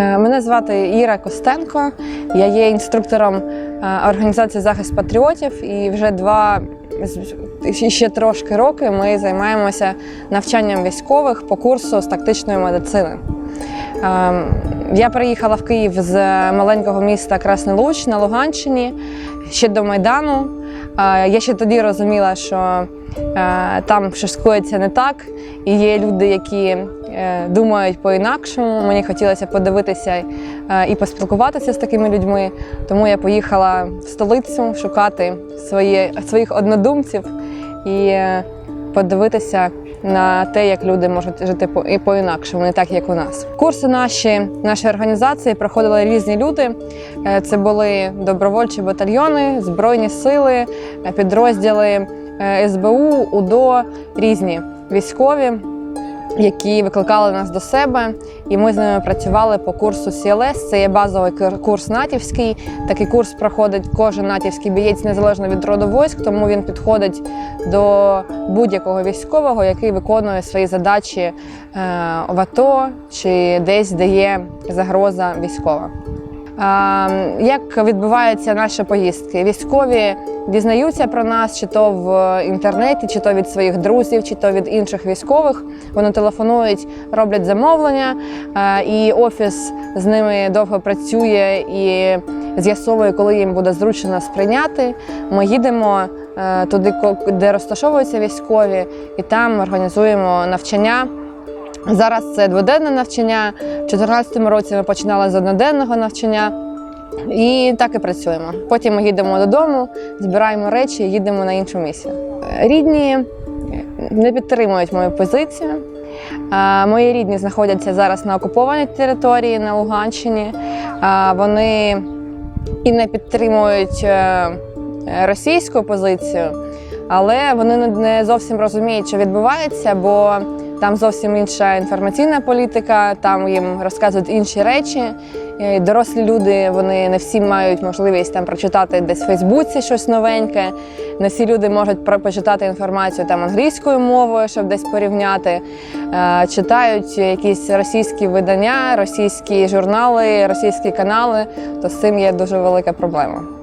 Е, Мене звати Іра Костенко. Я є інструктором е, організації захист патріотів, і вже два ще трошки роки ми займаємося навчанням військових по курсу з тактичної медицини. Е, Я приїхала в Київ з маленького міста Красний Луч на Луганщині ще до Майдану. Е, Я ще тоді розуміла, що там щось коїться не так, і є люди, які е, думають по-інакшому. Мені хотілося подивитися е, і поспілкуватися з такими людьми. Тому я поїхала в столицю шукати свої, своїх однодумців і е, подивитися на те, як люди можуть жити по і по-інакшому, не так як у нас. Курси наші нашої організації проходили різні люди. Е, Це були добровольчі батальйони, збройні сили, е, підрозділи е, СБУ, УДО, різні військові, які викликали нас до себе, і ми з ними працювали по курсу CLS. Це є базовий кур- курс натівський. Такий курс проходить кожен натівський бієць незалежно від роду військ, тому він підходить до будь-якого військового, який виконує свої задачі е, в АТО чи десь, де є загроза військова. Як відбуваються наші поїздки? Військові дізнаються про нас, чи то в інтернеті, чи то від своїх друзів, чи то від інших військових. Вони телефонують, роблять замовлення, і офіс з ними довго працює і з'ясовує, коли їм буде зручно сприйняти. Ми їдемо е, туди, де розташовуються військові, і там організуємо навчання. Зараз це дводенне навчання. У 2014 році ми починали з одноденного навчання. І так і працюємо. Потім ми їдемо додому, збираємо речі і їдемо на іншу місію. Рідні не підтримують мою позицію. Мої рідні знаходяться зараз на окупованій території на Луганщині. Вони і не підтримують е, російську позицію, але вони не зовсім розуміють, що відбувається, бо там зовсім інша інформаційна політика, там їм розказують інші речі. І Дорослі люди вони не всі мають можливість там прочитати десь в Фейсбуці щось новеньке. Не всі люди можуть почитати інформацію там англійською мовою, щоб десь порівняти. Е, Читають якісь російські видання, російські журнали, російські канали. То з цим є дуже велика проблема.